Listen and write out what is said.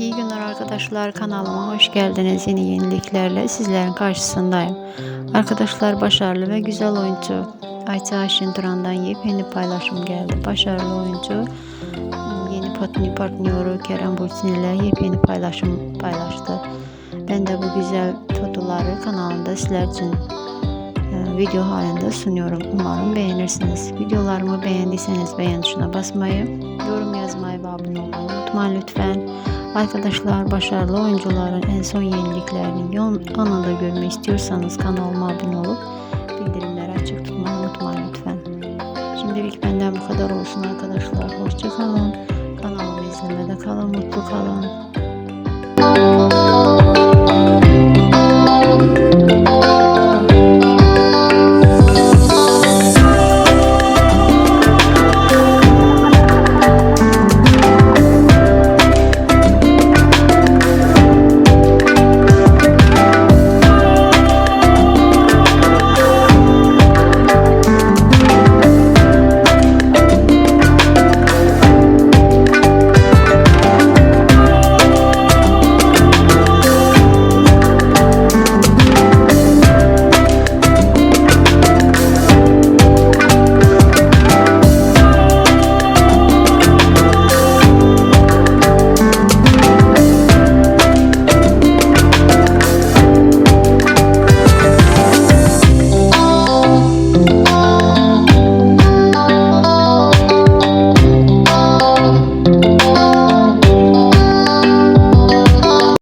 İyi günler arkadaşlar kanalıma hoş geldiniz. Yeni yeniliklerle sizlerin karşısındayım. Arkadaşlar başarılı ve güzel oyuncu Ayça Ayşin Duran'dan yepyeni paylaşım geldi. Başarılı oyuncu yeni partner partneri Kerem Bursin ile yepyeni paylaşım paylaştı. Ben de bu güzel fotoları kanalımda sizler için e, video halinde sunuyorum. Umarım beğenirsiniz. Videolarımı beğendiyseniz beğen tuşuna basmayı, yorum yazmayı ve abone olmayı unutmayın lütfen. Arkadaşlar başarılı oyuncuların en son yeniliklerini yon- anında görmek istiyorsanız kanalıma abone olup bildirimleri açık tutmayı unutmayın lütfen. Şimdilik benden bu kadar olsun arkadaşlar. Hoşçakalın. Kanalımı izlemede kalın, mutlu kalın.